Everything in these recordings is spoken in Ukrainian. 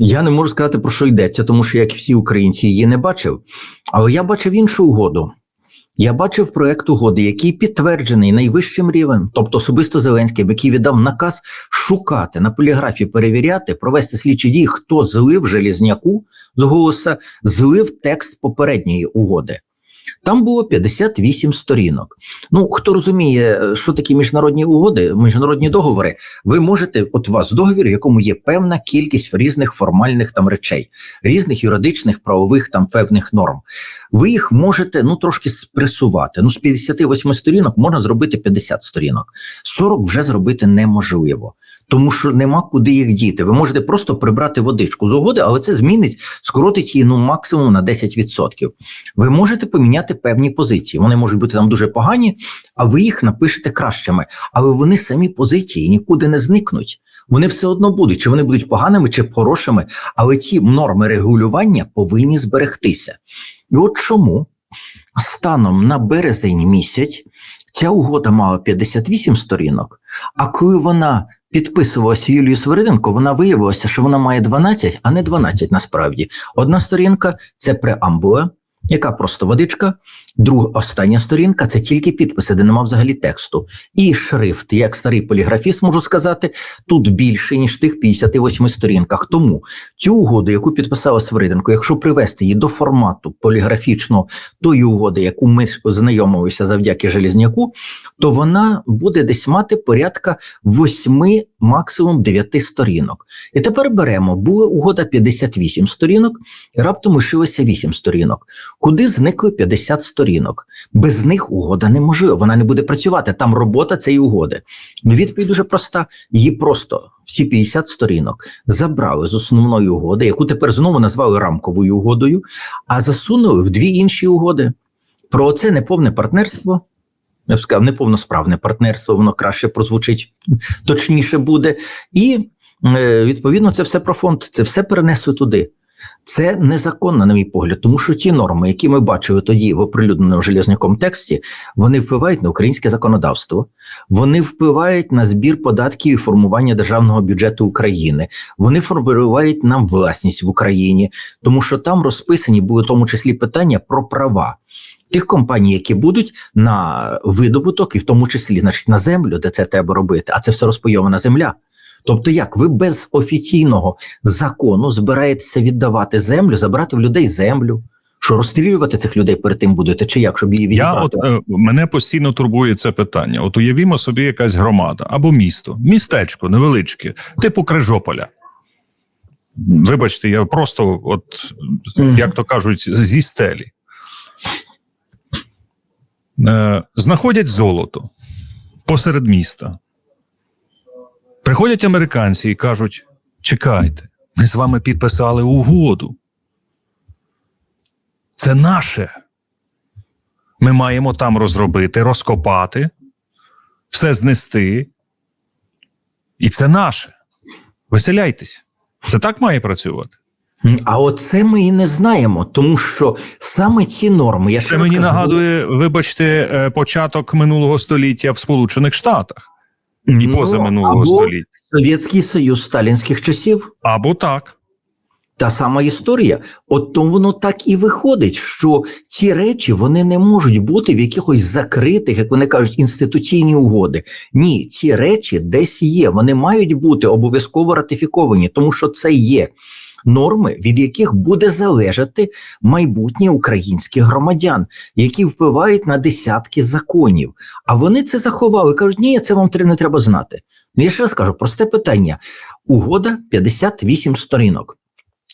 Я не можу сказати, про що йдеться, тому що як всі українці її не бачив. Але я бачив іншу угоду. Я бачив проект угоди, який підтверджений найвищим рівнем, тобто особисто Зеленським, який віддав наказ шукати на поліграфі, перевіряти, провести слідчі дії, хто злив Желізняку з голоса, злив текст попередньої угоди. Там було 58 сторінок. Ну, хто розуміє, що такі міжнародні угоди, міжнародні договори, ви можете, от у вас договір, в якому є певна кількість різних формальних там речей, різних юридичних, правових там певних норм. Ви їх можете ну трошки спресувати. Ну, з 58 сторінок можна зробити 50 сторінок. 40 вже зробити неможливо, тому що нема куди їх діти. Ви можете просто прибрати водичку з угоди, але це змінить, скоротить її ну максимум на 10%. Ви можете поміняти певні позиції. Вони можуть бути там дуже погані, а ви їх напишете кращими. Але вони самі позиції нікуди не зникнуть. Вони все одно будуть, чи вони будуть поганими, чи хорошими, але ті норми регулювання повинні зберегтися. І от чому станом на березень місяць ця угода мала 58 сторінок, а коли вона підписувалася Юлією Свириденко, вона виявилася, що вона має 12, а не 12 насправді. Одна сторінка це преамбула, яка просто водичка, друга остання сторінка це тільки підписи, де нема взагалі тексту. І шрифт, як старий поліграфіст, можу сказати, тут більше, ніж в тих 58 сторінках. Тому цю угоду, яку підписала Свириденко, якщо привести її до формату поліграфічного тої угоди, яку ми знайомилися завдяки Желізняку, то вона буде десь мати порядка 8, максимум 9 сторінок. І тепер беремо, була угода 58 сторінок, і раптом лишилося 8 сторінок. Куди зникли 50 сторінок? Без них угода неможлива, вона не буде працювати. Там робота цієї угоди. Відповідь дуже проста: її просто всі 50 сторінок забрали з основної угоди, яку тепер знову назвали рамковою угодою, а засунули в дві інші угоди. Про це неповне партнерство. Я б сказав, неповносправне партнерство, воно краще прозвучить, точніше буде. І е, відповідно це все про фонд, це все перенесли туди. Це незаконно, на мій погляд, тому що ті норми, які ми бачили тоді в оприлюдненому железняком тексті, вони впливають на українське законодавство, вони впливають на збір податків і формування державного бюджету України. Вони формують нам власність в Україні, тому що там розписані були в тому числі питання про права. Тих компаній, які будуть на видобуток, і в тому числі значить, на землю, де це треба робити, а це все розпайована земля. Тобто, як ви без офіційного закону збираєтеся віддавати землю, забрати в людей землю? Що розстрілювати цих людей перед тим будете, чи як, щоб її Я от е, мене постійно турбує це питання. От уявімо собі якась громада або місто, містечко невеличке, типу Крижополя. Вибачте, я просто, от як то кажуть, зі стелі. Е, знаходять золото посеред міста. Приходять американці і кажуть: чекайте, ми з вами підписали угоду. Це наше. Ми маємо там розробити, розкопати, все знести. І це наше. Веселяйтесь. Це так має працювати. А оце ми і не знаємо, тому що саме ці норми, я Це мені кажу, нагадує, вибачте, е, початок минулого століття в Сполучених Штатах і ну, поза минулого або століття. Совєтський Союз сталінських часів. Або так. Та сама історія. От тому воно так і виходить, що ці речі вони не можуть бути в якихось закритих, як вони кажуть, інституційні угоди. Ні, ці речі десь є. Вони мають бути обов'язково ратифіковані, тому що це є норми, від яких буде залежати майбутнє українських громадян, які впливають на десятки законів. А вони це заховали. кажуть, ні, це вам не треба знати. Ну я ще раз кажу, просте питання: угода 58 сторінок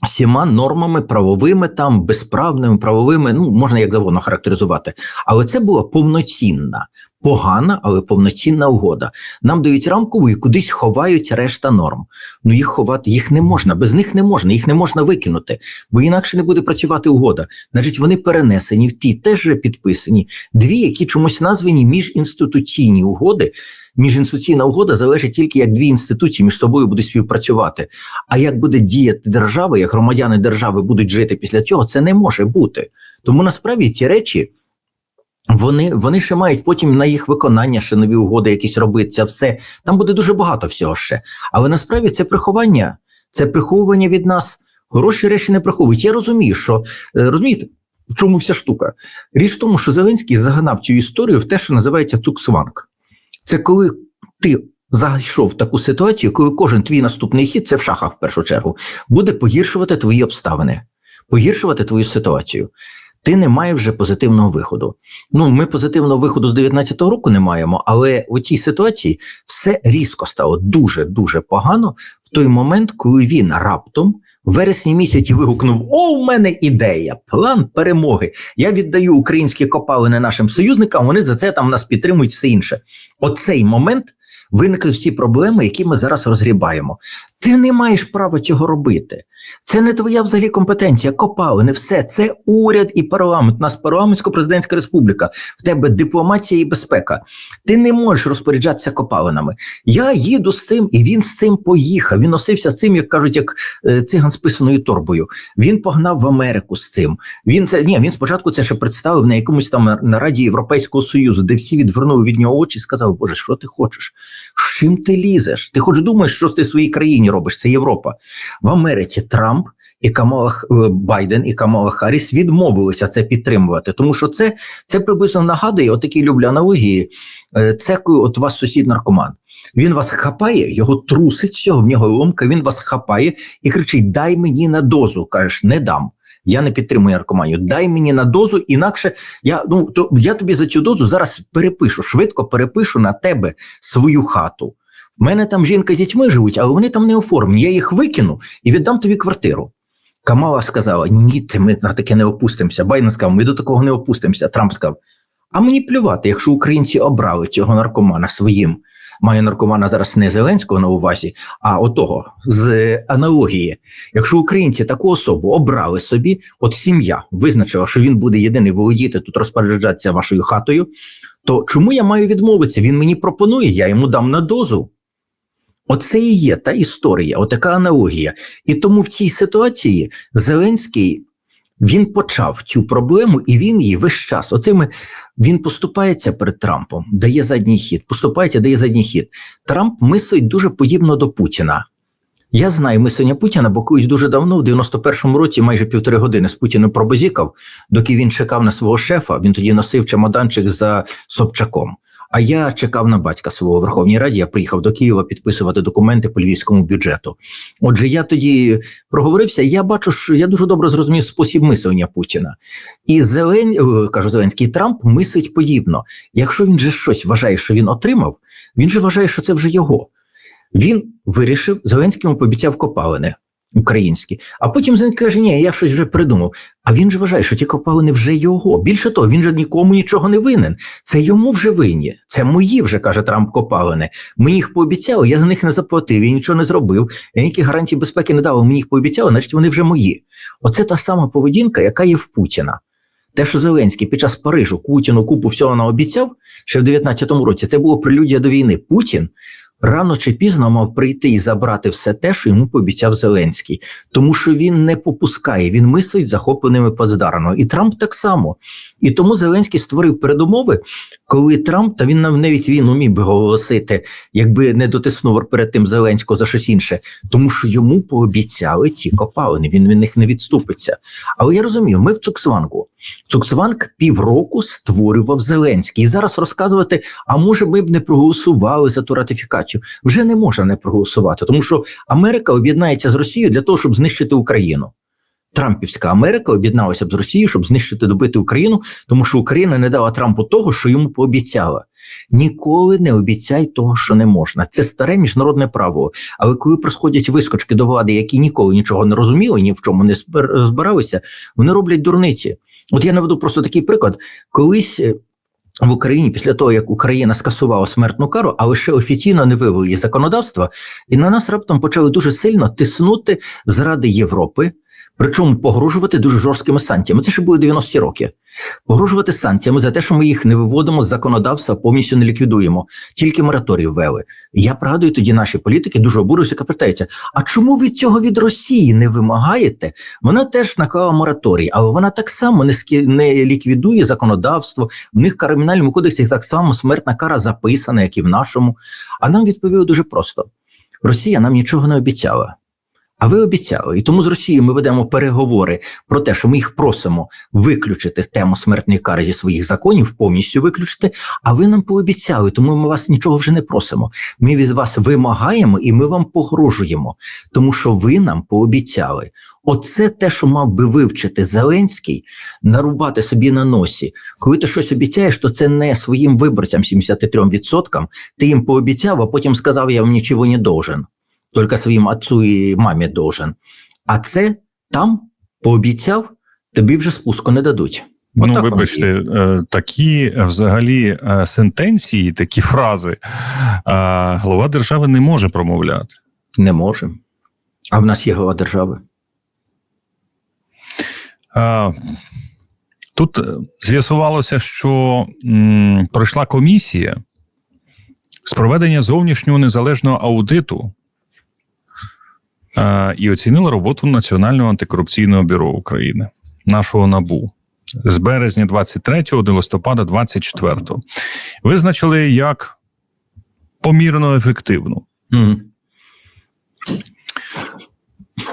всіма нормами правовими, там безправними, правовими, ну можна як завгодно характеризувати. Але це була повноцінна, погана, але повноцінна угода. Нам дають рамкову і кудись ховають решта норм. Ну їх ховати їх не можна, без них не можна, їх не можна викинути, бо інакше не буде працювати угода. Значить, вони перенесені в ті, теж вже підписані. Дві, які чомусь названі міжінституційні угоди. Міжінституційна угода залежить тільки як дві інституції між собою будуть співпрацювати. А як буде діяти держава, як громадяни держави будуть жити після цього, це не може бути. Тому насправді ці речі. Вони, вони ще мають потім на їх виконання ще нові угоди якісь робити, це все. Там буде дуже багато всього ще. Але насправді це приховання, Це приховування від нас. Хороші речі не приховують. Я розумію, що е, розумієте, в чому вся штука? Річ в тому, що Зеленський загнав цю історію в те, що називається цуксванг. Це коли ти зайшов в таку ситуацію, коли кожен твій наступний хід, це в шахах в першу чергу, буде погіршувати твої обставини, погіршувати твою ситуацію. Ти не маєш вже позитивного виходу. Ну, ми позитивного виходу з 19-го року не маємо, але у цій ситуації все різко стало дуже дуже погано в той момент, коли він раптом в вересні місяці вигукнув: О, у мене ідея! План перемоги. Я віддаю українські копалини нашим союзникам. Вони за це там нас підтримують все інше. Оцей момент виникли всі проблеми, які ми зараз розгрібаємо. Ти не маєш права цього робити. Це не твоя взагалі компетенція. Копалини, все це уряд і парламент. У нас парламентсько-президентська республіка. В тебе дипломатія і безпека. Ти не можеш розпоряджатися копалинами. Я їду з цим, і він з цим поїхав. Він носився з цим, як кажуть, як е, циган з писаною торбою. Він погнав в Америку з цим. Він це ні, він спочатку це ще представив на якомусь там нараді Європейського союзу, де всі відвернули від нього очі і сказали: Боже, що ти хочеш? Чим ти лізеш? Ти хоч думаєш, що ти в своїй країні робиш? Це Європа в Америці. Трамп і Камала е, Байден і Камала Харріс відмовилися це підтримувати, тому що це, це приблизно нагадує, отакі люблю аналогії. е, Це от у вас сусід наркоман. Він вас хапає, його трусить всього, в нього ломка, він вас хапає і кричить: Дай мені на дозу. Кажеш, не дам. Я не підтримую наркоманію. Дай мені на дозу, інакше я ну то я тобі за цю дозу зараз перепишу, швидко перепишу на тебе свою хату. У мене там жінка з дітьми живуть, але вони там не оформлені. Я їх викину і віддам тобі квартиру. Камала сказала: Ні, ми на таке не опустимося. Байден сказав, ми до такого не опустимося. Трамп сказав: А мені плювати, якщо українці обрали цього наркомана своїм. Маю наркомана зараз не Зеленського на увазі, а отого з аналогії. Якщо українці таку особу обрали собі, от сім'я визначила, що він буде єдиний володіти тут розпоряджатися вашою хатою, то чому я маю відмовитися? Він мені пропонує, я йому дам на дозу. Оце і є та історія, отака аналогія. І тому в цій ситуації Зеленський він почав цю проблему, і він її весь час. Оцими він поступається перед Трампом, дає задній хід, поступається, дає задній хід. Трамп мислить дуже подібно до Путіна. Я знаю мислення Путіна, бо колись дуже давно, в 91-му році, майже півтори години з Путіним пробазікав, доки він чекав на свого шефа, він тоді носив чемоданчик за Собчаком. А я чекав на батька свого в Верховній Раді. Я приїхав до Києва підписувати документи по львівському бюджету. Отже, я тоді проговорився. Я бачу, що я дуже добре зрозумів спосіб мислення Путіна. І Зелен, е, кажу, Зеленський Трамп мислить подібно. Якщо він же щось вважає, що він отримав, він же вважає, що це вже його. Він вирішив, Зеленському пообіцяв копалини українські, а потім Зеленський каже, ні, я щось вже придумав. А він же вважає, що ті копалини вже його. Більше того, він же нікому нічого не винен. Це йому вже винні. Це мої вже каже Трамп копалини. Мені їх пообіцяли, я за них не заплатив, я нічого не зробив. Я ніякі гарантії безпеки не дав, мені їх пообіцяли, значить вони вже мої. Оце та сама поведінка, яка є в Путіна. Те, що Зеленський під час Парижу Путіну купу всього наобіцяв ще в 19-му році, це було прелюдія до війни. Путін рано чи пізно мав прийти і забрати все те, що йому пообіцяв Зеленський, тому що він не попускає, він мислить захопленими поздарно. І Трамп так само. І тому Зеленський створив передумови, коли Трамп, та він нам навіть він умів би оголосити, якби не дотиснув перед тим Зеленського за щось інше, тому що йому пообіцяли ці копалини, він від них не відступиться. Але я розумію, ми в Цуксвангу. Цуксванг півроку створював Зеленський. І зараз розказувати, а може ми б не проголосували за ту ратифікацію. Вже не можна не проголосувати, тому що Америка об'єднається з Росією для того, щоб знищити Україну. Трампівська Америка об'єдналася б з Росією, щоб знищити добити Україну, тому що Україна не дала Трампу того, що йому пообіцяла. Ніколи не обіцяй того, що не можна. Це старе міжнародне право. Але коли приходять вискочки до влади, які ніколи нічого не розуміли, ні в чому не збиралися, вони роблять дурниці. От я наведу просто такий приклад. Колись е, в Україні, після того як Україна скасувала смертну кару, але ще офіційно не вивели її законодавства, і на нас раптом почали дуже сильно тиснути заради Європи. Причому погрожувати дуже жорсткими санкціями. Це ще були 90-ті роки. Погрожувати санкціями за те, що ми їх не виводимо з законодавства, повністю не ліквідуємо, тільки мораторій ввели. Я пригадую тоді наші політики дуже обурюються, яка питається: а чому ви цього від Росії не вимагаєте? Вона теж наклала мораторій, але вона так само не скі- не ліквідує законодавство. В них в кримінальному кодексі так само смертна кара записана, як і в нашому. А нам відповіли дуже просто: Росія нам нічого не обіцяла. А ви обіцяли. І тому з Росією ми ведемо переговори про те, що ми їх просимо виключити тему смертної кари зі своїх законів, повністю виключити. А ви нам пообіцяли, тому ми вас нічого вже не просимо. Ми від вас вимагаємо і ми вам погрожуємо, тому що ви нам пообіцяли. Оце те, що мав би вивчити Зеленський, нарубати собі на носі. Коли ти щось обіцяєш, то це не своїм виборцям 73%. Ти їм пообіцяв, а потім сказав, я вам нічого не должен. Тільки своїм отцу і мамі должен. А це там пообіцяв, тобі вже спуску не дадуть. Ну, Отак воно вибачте, е, такі е, взагалі е, сентенції, такі фрази голова держави не може промовляти. Не можемо. А в нас є голова держави. Тут з'ясувалося, що м, пройшла комісія з проведення зовнішнього незалежного аудиту і оцінила роботу Національного антикорупційного бюро України, нашого НАБУ. З березня 23 до листопада 24 визначили як помірно ефективну. Мгм.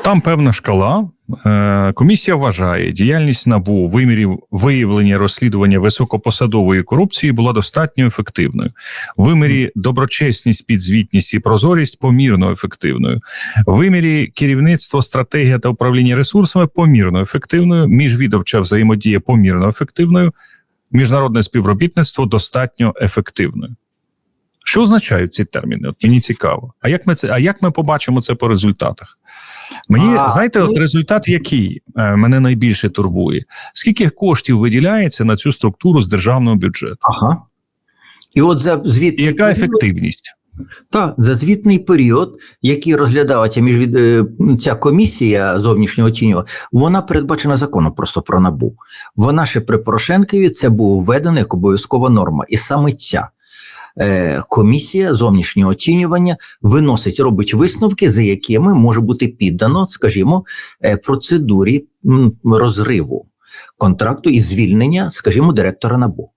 Там певна шкала. Е, Комісія вважає, діяльність набу вимірів виявлення розслідування високопосадової корупції була достатньо ефективною. Вимірі доброчесність, підзвітність і прозорість помірно ефективною. Вимірі керівництво, стратегія та управління ресурсами помірно ефективною. Міжвідовча взаємодія помірно ефективною. Міжнародне співробітництво достатньо ефективною. Що означають ці терміни? От мені цікаво. А як ми це? А як ми побачимо це по результатах? Мені А, знаєте, ну- от результат, який е, мене найбільше турбує, скільки коштів виділяється на цю структуру з державного бюджету, Ага. І от за звітний яка ефективність? Так, за звітний період, який розглядала ця міжвід... е, ця комісія зовнішнього оцінювання, вона передбачена законом просто про набу. Вона ще при Порошенкові це було введено як обов'язкова норма. І саме ця е, комісія зовнішнього оцінювання виносить, робить висновки, за якими може бути піддано, скажімо, е, процедурі розриву контракту і звільнення, скажімо, директора набу.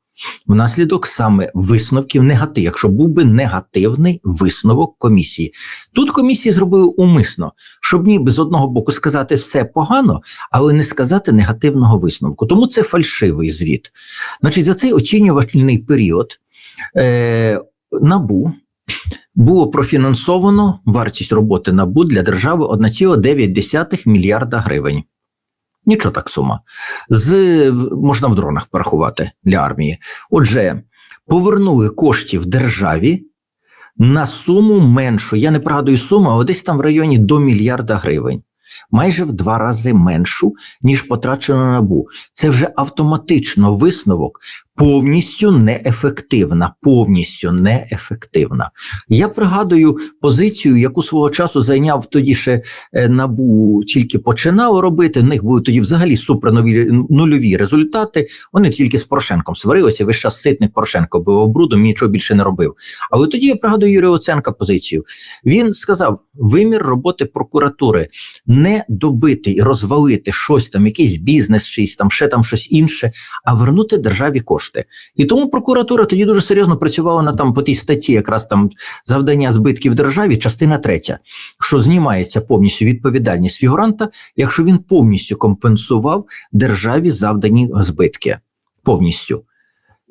Внаслідок саме висновків негатив, якщо був би негативний висновок комісії. Тут комісії зробили умисно, щоб ніби з одного боку сказати все погано, але не сказати негативного висновку. Тому це фальшивий звіт. Значить, за цей оцінювальний період е, НАБУ було профінансовано вартість роботи НАБУ для держави 1,9 мільярда гривень. Нічого так сума. З, можна в дронах порахувати для армії. Отже, повернули коштів державі на суму меншу. Я не пригадую суму, але десь там в районі до мільярда гривень. Майже в два рази меншу, ніж потрачено на набу. Це вже автоматично висновок повністю неефективна. Повністю неефективна. Я пригадую позицію, яку свого часу зайняв тоді ще е, набу, тільки починало робити. В них були тоді взагалі супернові нульові результати. Вони тільки з Порошенком сварилися. Весь час ситник Порошенко бив брудом, нічого більше не робив. Але тоді я пригадую Юрія Оценка позицію. Він сказав: вимір роботи прокуратури не добити і розвалити щось там, якийсь бізнес, щось там, ще там щось інше, а вернути державі кошти. І тому прокуратура тоді дуже серйозно працювала на там по тій статті, якраз там завдання збитків державі, частина третя, що знімається повністю відповідальність фігуранта, якщо він повністю компенсував державі завдані збитки. Повністю.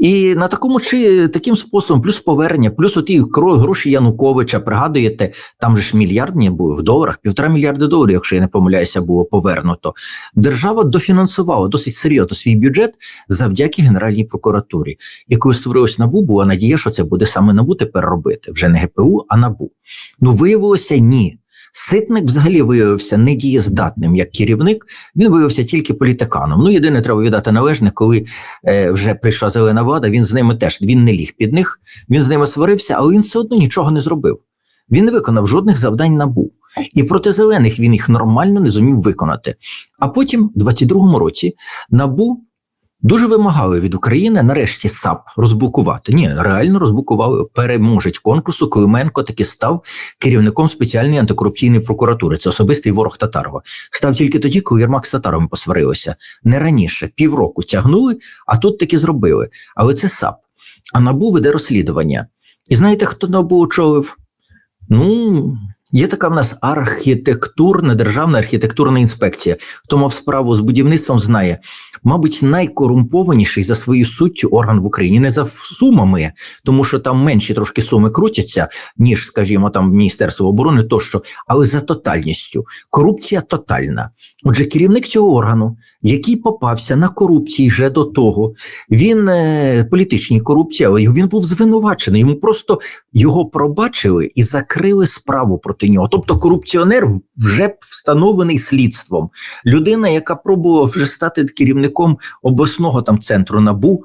І на такому чи таким способом, плюс повернення, плюс оті гроші Януковича, пригадуєте, там же ж мільярдні були в доларах, півтора мільярда доларів, якщо я не помиляюся, було повернуто. Держава дофінансувала досить серйозно свій бюджет завдяки Генеральній прокуратурі. І коли створилось НАБУ, була надія, що це буде саме НАБУ тепер робити, вже не ГПУ, а НАБУ. Ну виявилося ні. Ситник взагалі виявився недієздатним як керівник, він виявився тільки політиканом. Ну, єдине, треба віддати належне, коли е, вже прийшла зелена влада, він з ними теж він не ліг під них, він з ними сварився, але він все одно нічого не зробив. Він не виконав жодних завдань набу. І проти зелених він їх нормально не зумів виконати. А потім, в 22-му році, набу дуже вимагали від України нарешті САП розблокувати. Ні, реально розблокували переможець конкурсу. Клименко таки став керівником спеціальної антикорупційної прокуратури. Це особистий ворог Татарова. Став тільки тоді, коли Єрмак з Татаровим посварилися. Не раніше, півроку тягнули, а тут таки зробили. Але це САП. А набу веде розслідування. І знаєте, хто набу очолив? Ну, Є така в нас архітектурна державна архітектурна інспекція. Хто мав справу з будівництвом, знає, мабуть, найкорумпованіший за своєю суттю орган в Україні не за сумами, тому що там менші трошки суми крутяться, ніж, скажімо, там Міністерство оборони тощо, але за тотальністю. Корупція тотальна. Отже, керівник цього органу, який попався на корупції вже до того, він е, політичній корупції, але він був звинувачений. Йому просто його пробачили і закрили справу проти нього. Тобто корупціонер вже встановлений слідством. Людина, яка пробувала вже стати керівником обласного там центру набу.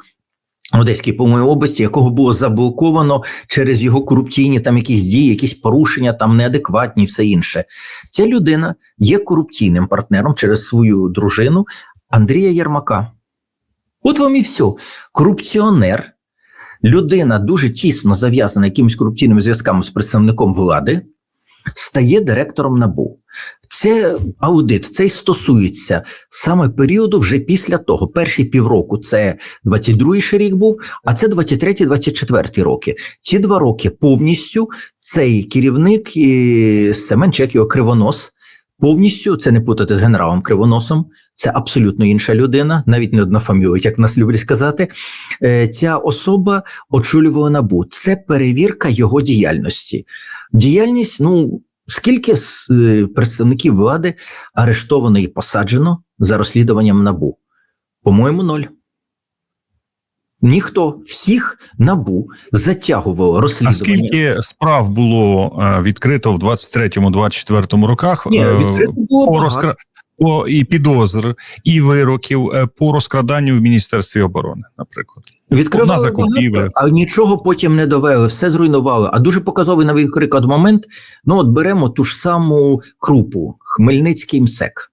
Одеській, по-моєму, області, якого було заблоковано через його корупційні там якісь дії, якісь порушення, там неадекватні і все інше. Ця людина є корупційним партнером через свою дружину Андрія Єрмака. От вам і все. Корупціонер, людина дуже тісно зав'язана якимись корупційними зв'язками з представником влади, стає директором набу. Це аудит, це й стосується саме періоду вже після того. Перші півроку це 22-й ще рік був, а це 23-24 роки. Ці два роки повністю цей керівник е, Семен Чек, його кривонос. Повністю це не путати з генералом Кривоносом, це абсолютно інша людина, навіть не одна фамілія, як нас люблять сказати. Е, Ця особа очолювала набу. Це перевірка його діяльності. Діяльність, ну скільки е, представників влади арештовано і посаджено за розслідуванням набу? По-моєму, ноль. Ніхто всіх набу затягував А розслідування. скільки справ було е, відкрито в 23-24 роках Ні, е, відкрито було по багато. розкра... по і підозр, і вироків е, по розкраданню в Міністерстві оборони, наприклад. Відкривали Одна закупівля. багато, а нічого потім не довели, все зруйнували. А дуже показовий наприклад момент. Ну, от беремо ту ж саму крупу, Хмельницький МСЕК.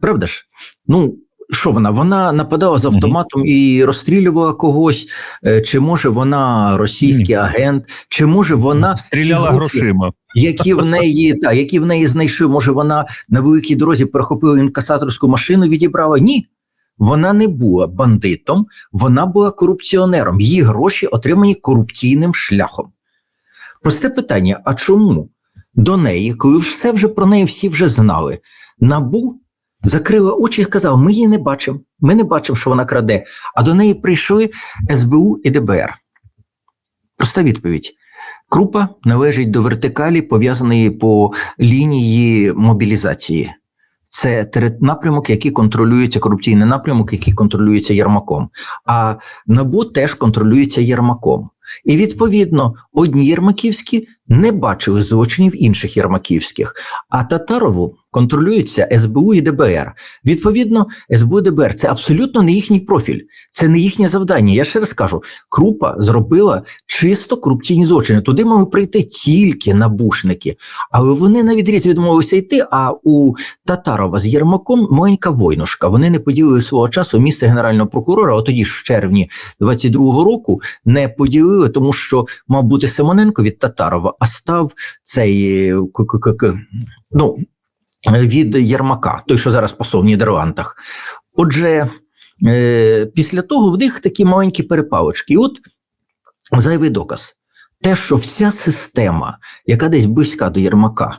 Правда ж? Ну, що вона? Вона нападала з автоматом і розстрілювала когось, Е, чи може вона російський агент, чи може вона стріляла гроші, грошима. які в неї та які в неї знайшли. Може, вона на великій дорозі перехопила інкасаторську машину, відібрала? Ні. Вона не була бандитом, вона була корупціонером. Її гроші отримані корупційним шляхом. Просте питання: а чому до неї, коли все вже про неї всі вже знали, набу закрила очі і сказала: ми її не бачимо, ми не бачимо, що вона краде. А до неї прийшли СБУ і ДБР. Проста відповідь. Крупа належить до вертикалі, пов'язаної по лінії мобілізації. Це напрямок, який контролюється, корупційний напрямок, який контролюється Єрмаком. А НАБУ теж контролюється Єрмаком. І відповідно одні Єрмаківські не бачили злочинів інших Єрмаківських, а Татарову контролюється СБУ і ДБР. Відповідно, СБУ і ДБР це абсолютно не їхній профіль, це не їхнє завдання. Я ще раз кажу: Крупа зробила чисто корупційні злочини. Туди мали прийти тільки набушники, але вони на відріз відмовилися йти. А у Татарова з Єрмаком маленька войнушка. Вони не поділили свого часу місце генерального прокурора. От тоді ж в червні 22-го року не поділили, тому що мав бути Симоненко від Татарова, а став цей е, ну, від Єрмака, той, що зараз посол в Нідерландах. Отже, е, після того в них такі маленькі перепалочки. І от зайвий доказ. Те, що вся система, яка десь близька до Єрмака,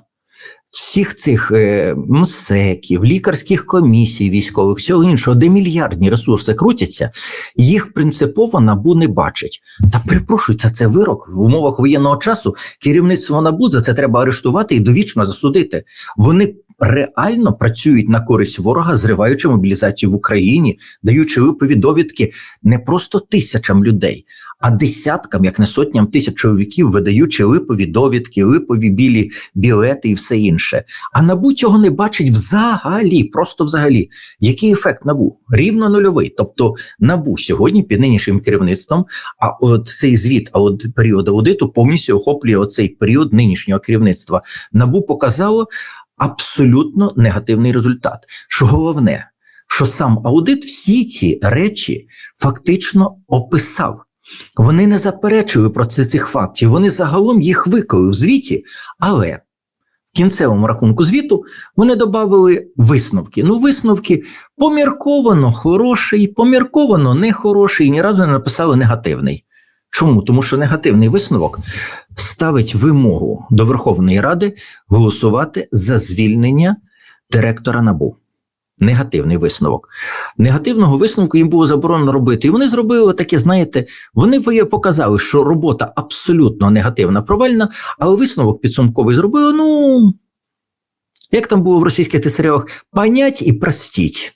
всіх цих е, МСЕКів, лікарських комісій військових, всього іншого, де мільярдні ресурси крутяться, їх принципово НАБУ не бачить. Та перепрошую, це, вирок в умовах воєнного часу. Керівництво НАБУ за це треба арештувати і довічно засудити. Вони реально працюють на користь ворога, зриваючи мобілізацію в Україні, даючи липові довідки не просто тисячам людей, а десяткам, як не сотням тисяч чоловіків, видаючи липові довідки, липові білі білети і все інше. А набу цього не бачить взагалі, просто взагалі. Який ефект набу? Рівно нульовий. Тобто набу сьогодні під нинішнім керівництвом, а от цей звіт, а от період аудиту повністю охоплює оцей період нинішнього керівництва. Набу показало абсолютно негативний результат. Що головне, що сам аудит всі ці речі фактично описав. Вони не заперечили про це цих фактів, вони загалом їх виклали в звіті, але в кінцевому рахунку звіту вони додали висновки. Ну, висновки помірковано хороший, помірковано нехороший, і ні разу не написали негативний. Чому? Тому що негативний висновок ставить вимогу до Верховної Ради голосувати за звільнення директора НАБУ. Негативний висновок. Негативного висновку їм було заборонено робити. І вони зробили таке, знаєте, вони показали, що робота абсолютно негативна, провальна, але висновок підсумковий зробили, ну, як там було в російських тесарях, понять і простіть.